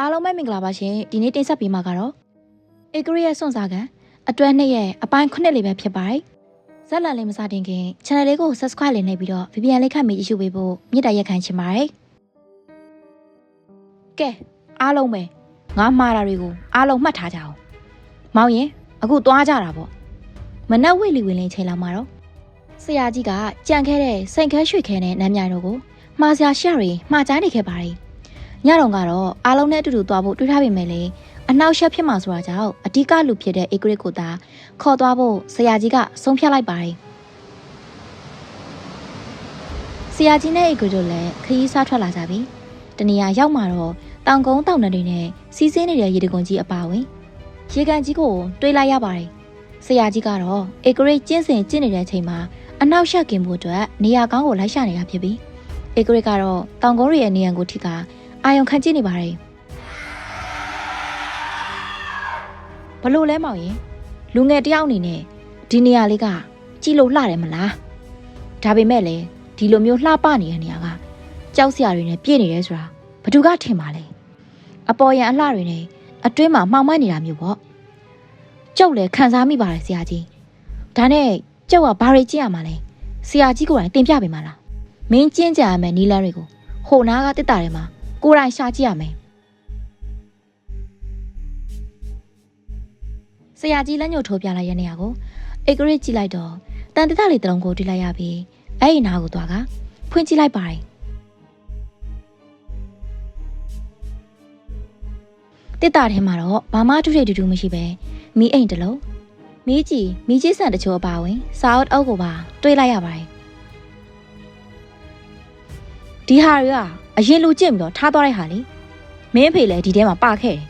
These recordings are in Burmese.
အားလုံးပဲမင်္ဂလာပါရှင်ဒီနေ့တင်ဆက်ပေးမှာကတော့အေဂရီရဲ့စွန့်စားကန်အတွဲနှစ်ရဲ့အပိုင်း9လေးပဲဖြစ်ပါတယ်ဇက်လန်လေးမစတင်ခင် channel လေးကို subscribe လေးနှိပ်ပြီးတော့ VPN လေးခတ်မိကြည့်ရှုပေးဖို့မြစ်တာရက်ခံချင်ပါတယ်ကဲအားလုံးပဲငါမှားတာတွေကိုအားလုံးမှတ်ထားကြအောင်မောင်ရင်အခုသွားကြတာပေါ့မနက်ဝိလီဝင်လင်းချိန်လောက်မှာတော့ဆရာကြီးကကြံခဲ့တဲ့စိန်ခဲရွှေခဲနဲ့နမ်းမြိုင်တို့ကို မှားစရာရှာတွေမှားကြားနေခဲ့ပါတယ်ညတော့ကတော့အားလုံးနဲ့အတူတူသွားဖို့တွေးထားပေမဲ့လေအနောက်ရှက်ဖြစ်မှာဆိုတာကြောင့်အဓိကလူဖြစ်တဲ့အေဂရစ်ကိုသာခေါ်သွားဖို့ဆရာကြီးကဆုံးဖြတ်လိုက်ပါတယ်ဆရာကြီးနဲ့အေဂရစ်တို့လည်းခရီးစားထွက်လာကြပြီတနေရာရောက်မှတော့တောင်ကုန်းတောင်နယ်တွေနဲ့စီးဆင်းနေတဲ့ရေတံခွန်ကြီးအပါဝင်ရေကန်ကြီးကိုတွေးလိုက်ရပါတယ်ဆရာကြီးကတော့အေဂရစ်ကျင်းစင်ကျင်းနေတဲ့အချိန်မှာအနောက်ရှက်ကင်ဖို့အတွက်နေရာကောင်းကိုလိုက်ရှာနေတာဖြစ်ပြီး အေဂရစ်ကတော့တောင်ကုန်းရဲ့နေရန်ကိုထိကအာယုံခံကြည့်နေပါတယ်ဘလို့လဲမောင်ရင်လူငယ်တယောက်အနေနဲ့ဒီနေရာလေးကကြည့်လို့လှတယ်မလားဒါပေမဲ့လည်းဒီလိုမျိုးလှပနေတဲ့နေရာကကြောက်စရာတွေနဲ့ပြည့်နေရဲဆိုတာဘသူကထင်ပါလဲအပေါ်ရန်အလှတွေနဲ့အတွင်းမှာမှောင်မိုက်နေတာမျိုးပေါ့ကျုပ်လည်းခံစားမိပါတယ်ဆရာကြီးဒါနဲ့ကျုပ်ကဘာတွေကြည့်ရမှာလဲဆရာကြီးကိုယ်တိုင်တင်ပြပေးမှာလား မင်းကျင်းကြရမယ်နီလန်းတွေကိုဟိုနားကတစ်တာထဲမှာကိုယ်တိုင်ရှာကြည့်ရမယ်ဆရာကြီးလက်ညှိုးထိုးပြလိုက်ရတဲ့နေရာကိုအေဂရစ်ကြည့်လိုက်တော့တန်တထလေးတလုံးကိုတွေ့လိုက်ရပြီးအဲ့ဒီနားကိုသွားကဖွင့်ကြည့်လိုက်ပါတယ်တစ်တာထဲမှာတော့ဘာမှထူးထူးတူတူမရှိပဲမီးအိမ်တစ်လုံးမီးကြီးမီးကြီးဆန်တချို့အပါဝင်စာအုပ်အုပ်ကိုပါတွေးလိုက်ရပါတယ် ဒီဟာတွေကအရင်လူကျင့်ပြီးတော့ထားသွားလိုက်ဟာလေမင်းအဖေလည်းဒီထဲမှာပါခဲ့တယ်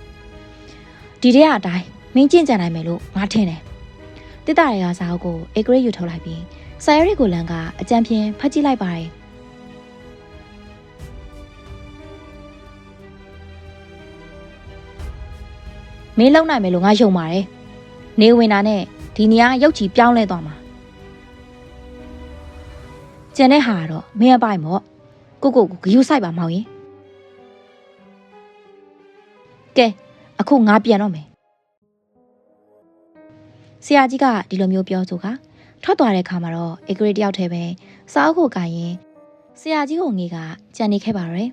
ဒီထဲကအတိုင်းမင်းကျင့်ကြံနိုင်မယ်လို့ငါထင်တယ်တစ်တာတွေကစာအုပ်ကိုအေဂရိတ်ယူထုတ်လိုက်ပြီးဆာယရီကိုလန်ကအကြံပြင်းဖတ်ကြည့်လိုက်ပါတယ်မင်းလုံနိုင်မယ်လို့ငါယုံပါတယ်နေဝင်တာနဲ့ဒီနေရာရုပ်ချီပြောင်းလဲသွားမှာကျန်တဲ့ဟာကတော့မင်းအပိုင်ပေါ့ ကိုကိုကိုဂယူဆိုင်ပါမောင်ရင်ကဲအခုငါပြန်တော့မယ်ဆရာကြီးကဒီလိုမျိုးပြောဆိုကထွက်သွားတဲ့ခါမှာတော့အေဂရီတယောက်တည်းပဲစာအုပ်ကိုကင်ရင်ဆရာကြီးဟိုငေကကြံနေခဲ့ပါရယ်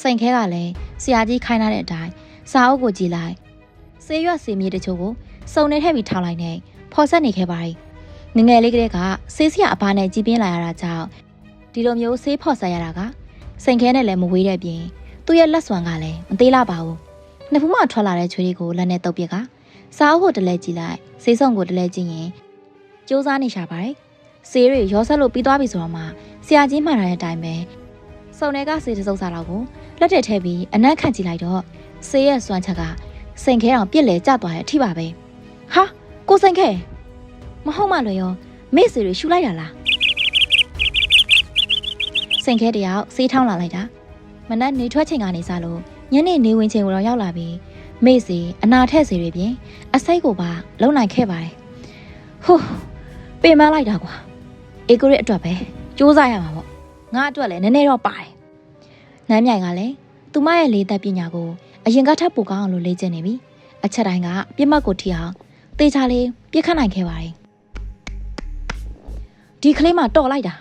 စိန်ခဲကလည်းဆရာကြီးခိုင်းထားတဲ့အတိုင်းစာအုပ်ကိုကြည့်လိုက်ဆေးရွက်ဆေးမြေတချို့ကိုစုံနေထည့်ပြီးထောက်လိုက်နေဖော်ဆက်နေခဲ့ပါတယ် ငငယ်လေးကလေးကဆေးစရာအပားနဲ့ကြီးပြင်းလာရတာကြောင့်ဒီလိုမျိုးဆေးဖော်ဆက်ရတာကစိန်ခဲနဲ့လည်းမဝေးတဲ့ပြင်သူ့ရဲ့လက်စွမ်းကလည်းမသေးလာပါဘူးနှစ်ဖူးမှထွက်လာတဲ့ချွေးတွေကိုလက်နဲ့တုပ်ပြက်ကစားအုပ်ကိုတလဲကြည့်လိုက်ဆေးစုံကိုတလဲကြည့်ရင်စူးစမ်းနေရှာပါတယ်ဆေးတွေရောဆက်လို့ပြီးသွားပြီဆိုတော့မှဆရာကြီးမှန်ထားတဲ့အတိုင်းပဲစုံတွေကဆေးတစုပ်စားတော့ကိုလက်ထက်ထဲပြီးအနက်ခန့်ကြည့်လိုက်တော့ဆေးရဲ့စွမ်းချက်ကစိန်ခဲအောင်ပြစ်လဲကျသွားတဲ့အထိပါပဲဟာကိုစိန်ခဲ မဟုတ်မှလွယ်ရောမေ့စီတွေရှူလိုက်တာလားစိန်ခဲတယောက်စေးထောင်းလာလိုက်တာမနက်နေထွက်ချိန်ကနေစလို့ညနေနေဝင်ချိန်ကိုတော့ရောက်လာပြီးမေ့စီအနာထက်စီတွေပြင်အစိတ်ကိုပါလုံနိုင်ခဲ့ပါတယ်ဟိုးပင်မလိုက်တာကွာအေကိုရစ်အတွက်ပဲစူးစမ်းရမှာပေါ့ငါအတွက်လည်းနည်းနည်းတော့ပါတယ်နမ်းမြိုင်ကလည်းသူမရဲ့လေးသက်ပညာကိုအရင်ကထပ်ပိုကောင်းအောင်လို့လေ့ကျင့်နေပြီအချက်တိုင်းကပြစ်မှတ်ကိုထိအောင်တေချာလေးပြစ်ခတ်နိုင်ခဲ့ပါတယ် ဒီကလေးမတော်လိုက်တာ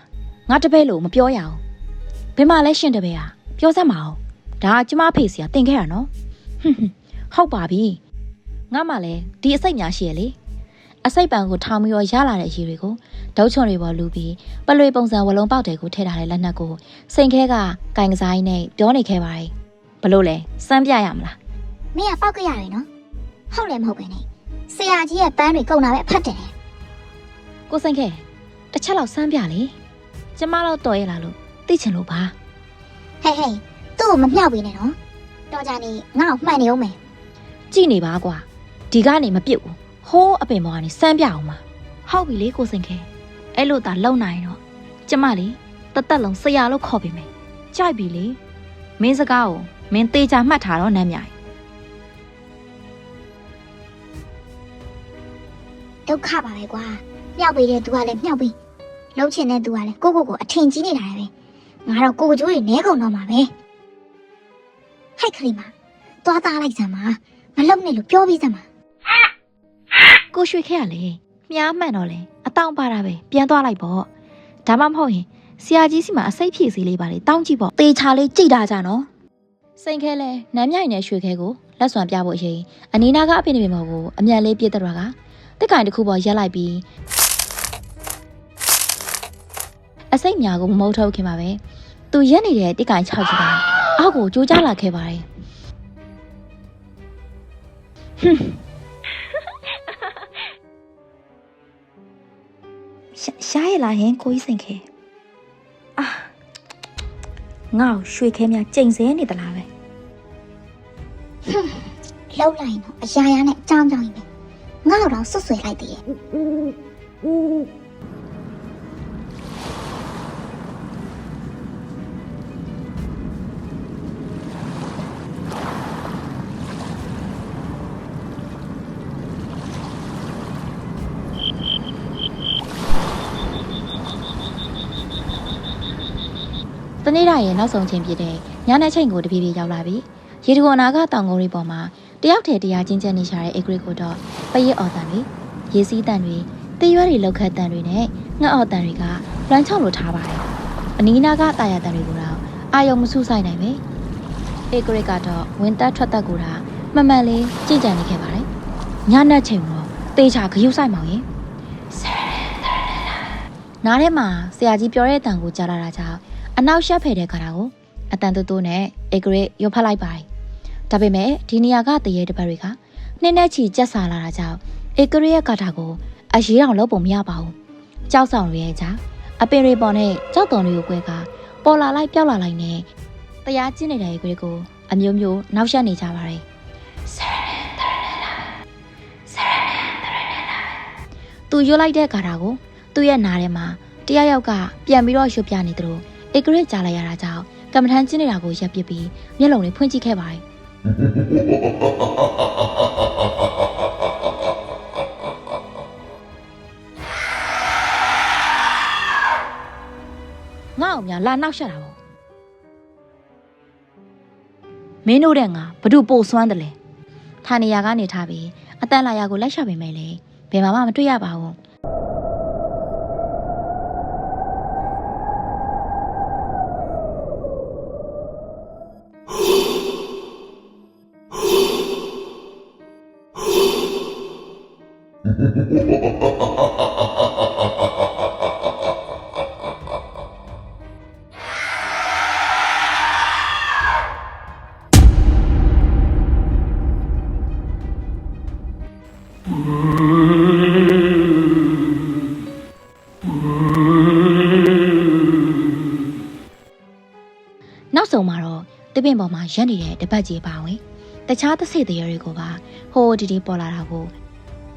ငါတပည့်လို့မပြောရအောင်ဘယ်မှာလဲရှင်တပည့်อ่ะပြောစမ်းမအောင်ဒါကကျမဖေစီကတင်ခဲ့တာနော်ဟွန်းဟွန်းဟုတ်ပါပြီငါမှလည်းဒီအစိတ်ညာရှိရလေအစိတ်ပံကိုထောင်ပြီးတော့ရလာတဲ့အရေးတွေကိုဒုတ်ချွန်တွေပေါ်လူပြီးပလွေပုံစံဝလုံးပေါက်တွေကိုထည့်ထားတဲ့လက်နက်ကိုစိန်ခဲကကင်ကစားရင်းနဲ့ပြောနေခဲ့ပါတယ်ဘလို့လဲစမ်းပြရမလားမင်းကပောက်ကြရတယ်နော်ဟုတ်လည်းမဟုတ်ပဲနဲ့ဆရာကြီးရဲ့ပန်းတွေကုန်တာပဲအဖတ်တယ်ကိုစိန်ခဲ တစ်ချက်လောက်စမ်းပြလေကျမတော့တော်ရလာလို့သိချင်လို့ပါဟဲ့ဟဲ့သူ့ကိုမမြောက်ပေးနဲ့နော်တော်ကြနေငါ့ကိုမှန်နေအောင်မယ်ကြည့်နေပါကွာဒီကနေမပြစ်ဘူးဟိုးအပင်ပေါ်ကနေစမ်းပြအောင်ပါဟုတ်ပြီလေကိုစိန်ခဲအဲ့လိုသာလုံနိုင်တော့ကျမလေတသက်လုံးဆရာလို့ခေါ်ပေးမယ်ကြိုက်ပြီလေမင်းစကားကိုမင်းသေးချာမှတ်ထားတော့နမ်းမြိုင်ဒုက္ခပါပဲကွာမြောက်ပေးတဲ့သူကလည်းမြောက်ပေး လှုပ်ချင်တဲ့သူကလည်းကိုကိုကိုအထင်ကြီးနေတာပဲငါတော့ကိုကျိုးတွေနဲကုန်တော့မှာပဲဟိုက်ခရီမသွားသားလိုက်စမ်းပါမလုံနဲ့လို့ပြောပြီးစမ်းပါကိုရွှေခဲရလေမြားမှန်တော့လေအတောင့်ပါတာပဲပြန်သွားလိုက်ပေါ့ဒါမှမဟုတ်ရင်ဆရာကြီးစီမှာအစိတ်ဖြည့်စီလေးပါလေတောင်းကြည့်ပေါ့တေချာလေးကြိတ်တာကြနော်စိန်ခဲလဲနမ်းမြိုင်နဲ့ရွှေခဲကိုလက်စွမ်းပြဖို့အရင်အနီနာကအဖေနေပေမဟုတ်ဘူးအမြန်လေးပြစ်တဲ့တော့ကတက်ကင်တစ်ခုပေါ်ရက်လိုက်ပြီး အစိတ်ညာကိုမမုတ်ထုတ်ခင်ပါပဲသူရက်နေတဲ့တက်ကင်6ကြီးကအောက်ကိုကြိုးကြလာခဲ့ပါတယ်ဟွန်းရှာရှားရလာရင်ကိုကြီးစိန်ခဲအာငါ့ကိုရွှေခဲများကြိမ်စဲနေသလားပဲလှုပ်လိုက်ရင်တော့အရာရာနဲ့အကြောင်းကြောင်းကြီးပဲငါ့တော့ဆွတ်ဆွဲလိုက်သေးရဲ့ တနေ့တိုင်းရဲ့နောက်ဆုံးချင်းဖြစ်တဲ့ညနေချိန်ကိုတပြေးပြေးရောက်လာပြီရေတကွန်အနာကတောင်ကုန်းလေးပေါ်မှာတယောက်တည်းတရားချင်းချက်နေရှာတဲ့အေဂရစ်ကိုတော့ပရစ်အော်တန်တွေရေစီးတန်တွေတရွက်တွေလောက်ခတ်တန်တွေနဲ့ငှက်အော်တန်တွေကလွမ်းချောက်လိုထားပါတယ်အနီးနာကတာယာတန်တွေကိုတော့အာယုံမဆုဆိုင်နိုင်ပဲအေဂရစ်ကတော့ဝင်တက်ထွက်တက်ကိုတာမှန်မှန်လေးကြည်ကြံနေခဲ့ပါတယ်ညနေချိန်တော့တေချာဂယုဆိုင်မောင်ရင်နားထဲမှာဆရာကြီးပြောတဲ့အတန်ကိုကြားလာတာကြောင့် အနောက်ရှက်ဖယ်တဲ့ခါတာကိုအတန်တူတူနဲ့အေဂရစ်ရုပ်ဖတ်လိုက်ပါတယ်။ဒါပေမဲ့ဒီနေရာကတရေတပတ်တွေကနှင်းနဲ့ချီကြက်စားလာတာကြောင့်အေဂရစ်ရဲ့ကာတာကိုအရေးအောင်လုပ်ပုံမရပါဘူး။ကြောက်ဆောင်တွေရဲ့ကြားအပင်တွေပေါ်နဲ့ကြောက်တော်တွေကိုကွဲကပေါ်လာလိုက်ပျောက်လာလိုက်နဲ့တရားကျင့်နေတဲ့အေဂရစ်ကိုအမျိုးမျိုးနောက်ရှက်နေကြပါတယ်။သူရွတ်လိုက်တဲ့ကာတာကိုသူ့ရဲ့နားထဲမှာတယောက်ယောက်ကပြန်ပြီးတော့ရွတ်ပြနေသလို ဧကရစ်ကြားလိုက်ရတာကြောင့်ကမ္မထမ်းကျင်းနေတာကိုရပ်ပစ်ပြီးမျက်လုံးလေးဖွင့်ကြည့်ခဲ့ပါတယ်ငါ့အောင်များလာနောက်ရှက်တာပေါ့မင်းတို့တဲ့ငါဘဒုပို့စွမ်းတယ်လေဌာနေရာကနေထားပြီးအတန်လာရာကိုလိုက်ရှာပေမဲ့လေဘယ်မှာမှမတွေ့ရပါဘူး နောက်ဆုံးမှာတော့တပင်ပေါ်မှာရက်နေတဲ့တပတ်ကြီးပါဝင်တခြားသစိတ်တရားတွေကိုပါဟိုဒီဒီပေါ်လာတာကို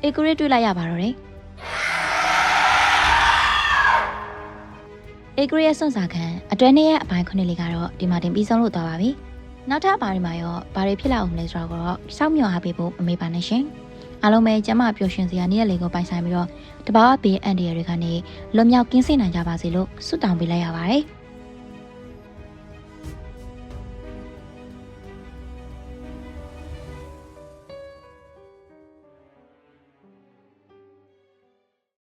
ဧကရစ်တွေ့လိုက်ရပါတော့တယ်ဧကရစ်ရဲ့စွန့်စားခံအတွဲနှစ်ရဲ့အပိုင်းခုနှစ်လေးကတော့ဒီမှာတင်ပြီးဆုံးလို့သွားပါပြီနောက်ထပ်အပိုင်းမှာရောဘာတွေဖြစ်လာအောင်လဲဆိုတော့စောင့်မျှော်အားပေးဖို့မမေ့ပါနဲ့ရှင်အားလုံးပဲကျမပျော်ရွှင်စရာနေ့ရက်လေးကိုပိုင်ဆိုင်ပြီးတော့တဘာဝဘေးအန်ဒီရတွေကနေလွတ်မြောက်ကင်းစင်နိုင်ကြပါစေလို့ဆုတောင်းပေးလိုက်ရပါတယ်